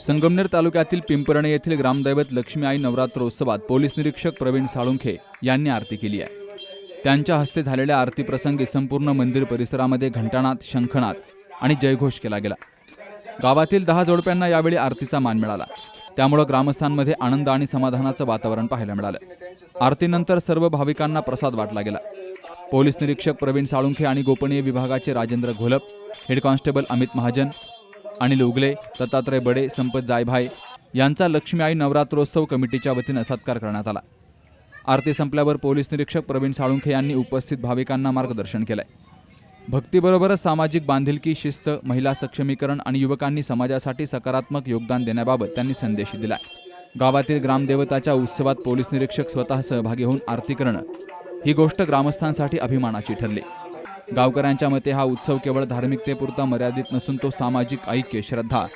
संगमनेर तालुक्यातील पिंपरणे येथील ग्रामदैवत लक्ष्मी आई नवरात्रोत्सवात पोलीस निरीक्षक प्रवीण साळुंखे यांनी आरती केली आहे. त्यांच्या हस्ते झालेल्या आरती प्रसंगी संपूर्ण मंदिर परिसरामध्ये घंटानाद शंखनाद आणि जयघोष केला गेला. गावातील दहा जोडप्यांना यावेळी आरतीचा मान मिळाला. त्यामुळं ग्रामस्थांमध्ये आनंद आणि समाधानाचं वातावरण पाहायला मिळालं. आरतीनंतर सर्व भाविकांना प्रसाद वाटला गेला. पोलीस निरीक्षक प्रवीण साळुंखे आणि गोपनीय विभागाचे राजेंद्र घोलप हेड कॉन्स्टेबल अमित महाजन अनिल उगले दत्तात्रय बडे संपत जायभाई यांचा लक्ष्मी आई नवरात्रोत्सव कमिटीच्या वतीनं सत्कार करण्यात आला. आरती संपल्यावर पोलीस निरीक्षक प्रवीण साळुंखे यांनी उपस्थित भाविकांना मार्गदर्शन केलंय. भक्तीबरोबरच सामाजिक बांधिलकी शिस्त महिला सक्षमीकरण आणि युवकांनी समाजासाठी सकारात्मक योगदान देण्याबाबत त्यांनी संदेश दिलाय. गावातील ग्रामदेवताच्या उत्सवात पोलीस निरीक्षक स्वतः सहभागी होऊन आरती करणं ही गोष्ट ग्रामस्थांसाठी अभिमानाची ठरली. गावकऱ्यांच्या मते हा उत्सव केवळ धार्मिकतेपुरता मर्यादित नसून तो सामाजिक ऐक्य श्रद्धा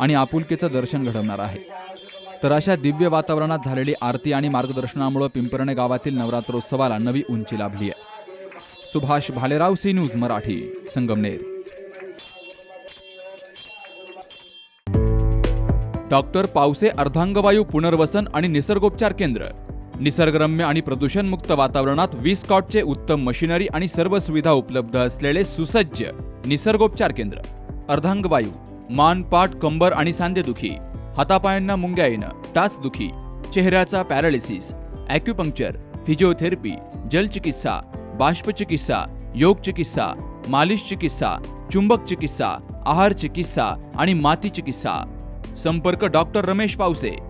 आणि आपुलकीचं दर्शन घडवणार आहे. तर अशा दिव्य वातावरणात झालेली आरती आणि मार्गदर्शनामुळे पिंपरणे गावातील नवरात्रोत्सवाला नवी उंची लाभली आहे. Subhash Bhalerao C news Marathi Sangamner. Doctor Pawase अर्धांगवायू पुनर्वसन आणि निसर्गोपचार केंद्र. निसर्गरम्य आणि प्रदूषणमुक्त वातावरणात विस्कॉटचे उत्तम मशिनरी आणि सर्व सुविधा उपलब्ध असलेले सुसज्ज निसर्गोपचार केंद्र. अर्धांगवायू मान पाठ कंबर आणि सांधेदुखी हातापायांना मुंग्या येणं टाचदुखी चेहऱ्याचा पॅरालिसिस ॲक्युपंक्चर फिजिओथेरपी जलचिकित्सा बाष्पचिकित्सा योग चिकित्सा मालिश चिकित्सा चुंबक चिकित्सा आहार चिकित्सा आणि माती चिकित्सा. संपर्क डॉक्टर रमेश पावसे.